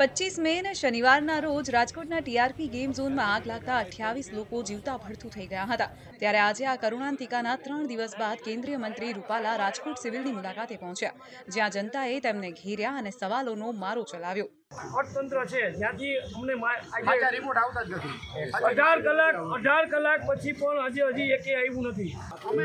પચીસ મે ને શનિવારના રોજ રાજકોટના ટીઆરપી ગેમ ઝોનમાં આગ લાગતા અઠ્યાવીસ લોકો જીવતા ભડથું થઈ ગયા હતા. ત્યારે આજે આ કરુણાંતિકાના ત્રણ દિવસ બાદ કેન્દ્રીય મંત્રી રૂપાલા રાજકોટ સિવિલની મુલાકાતે પહોંચ્યા. જ્યાં જનતાએ તેમને ઘેર્યા અને સવાલોનો મારો ચલાવ્યો. અર્થતંત્ર છે. જ્યાંથી અમને રિપોર્ટ આવતા જ નથી. અઢાર કલાક અઢાર કલાક પછી પણ હજી હજી એકે આવ્યું નથી. અમે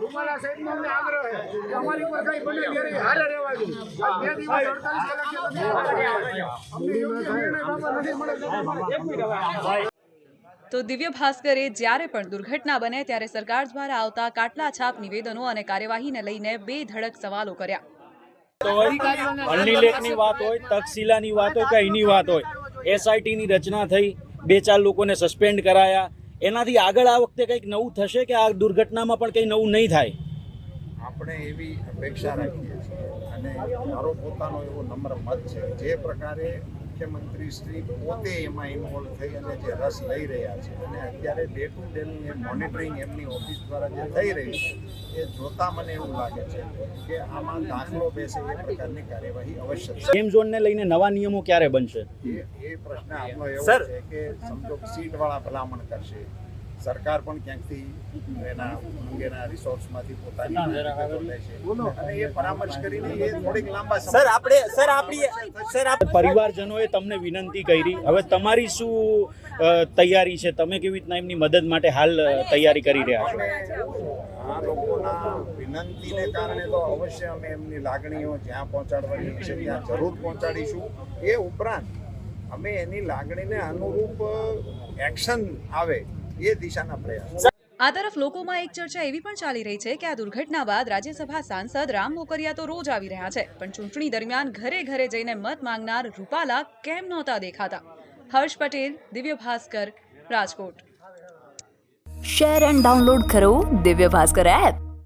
રૂપાલા સાહેબનો અમને આગ્રહ છે અમારી ઉપર કઈ બને ત્યારે હારે રહેવા જોઈએ બે દિવસ અડતાલીસ કલાકથી નથી હારે રહેવા જોઈએ. અમને યોગ્ય નિર્ણય બાબત નથી મળે તો અમારે તો દિવ્ય ભાસ્કરે જ્યારે પણ દુર્ઘટના બને ત્યારે સરકાર દ્વારા આવતા કાટલા છાપ નિવેદનો અને કાર્યવાહીને લઈને બે ધડક સવાલો કર્યા. અન્નીલેખની વાત હોય તક્ષશિલાની વાત હોય કે અહીંની વાત હોય. એસઆઈટીની રચના થઈ, બે ચાર લોકોને સસ્પેન્ડ કરાયા. એનાથી આગળ આ વખતે કંઈક નવું થશે કે આ દુર્ઘટનામાં પણ કંઈ નવું નહીં થાય? આપણે એવી અપેક્ષા રાખીએ છીએ અને મારો પોતાનો એવો નમ્ર મત છે. જે પ્રકારે મુખ્યમંત્રી શ્રી પોતે એમાં ઇન્વોલ્વ થઈ અને જે રસ લઈ રહ્યા છે. અને અત્યારે ડે ટુ ડેનું એ મોનિટરિંગ એમની ઓફિસ દ્વારા જે થઈ રહ્યું છે એ જોતા મને એવું લાગે છે કે આમાં દાખલો બેસે એ પ્રકારની કાર્યવાહી અવશ્ય છે ગેમ ઝોનને લઈને નવા નિયમો ક્યારે બનશે? એ એ પ્રશ્ન આપણો એવો છે કે સમજો સીટવાળા ભલામણ કરશે. સરકાર પણ ક્યાંકથી એના અંગેના રિસોર્સમાંથી પોતાની અને એ પરામર્શ કરીને એ થોડીક લાંબા સર આપણે સર આપણી સર આપ પરિવારજનોએ તમને વિનંતી કરી. હવે તમારી શું તૈયારી છે? તમે કેવી રીતના એમની મદદ માટે હાલ તૈયારી કરી રહ્યા છો? આ લોકોના વિનંતીને કારણે તો અવશ્ય અમે એમની લાગણીઓ જ્યાં પહોંચાડવાની છે ત્યાં જરૂર પહોંચાડીશું. એ ઉપરાંત અમે એની લાગણીને અનુરૂપ એક્શન આવે. એ દિશાના પ્રયાસ. આ તરફ લોકોમાં એક ચર્ચા એવી પણ ચાલી રહી છે કે આ દુર્ઘટના બાદ રાજ્યસભા સાંસદ રામ મોકરિયા તો રોજ આવી રહ્યા છે પણ ચૂંટણી દરમિયાન ઘરે ઘરે જઈને મત માંગનાર રૂપાલા કેમ નહોતા દેખાતા? Harsh Patel Divya Bhaskar Rajkot. Share and download કરો દિવ્ય ભાસ્કર એપ.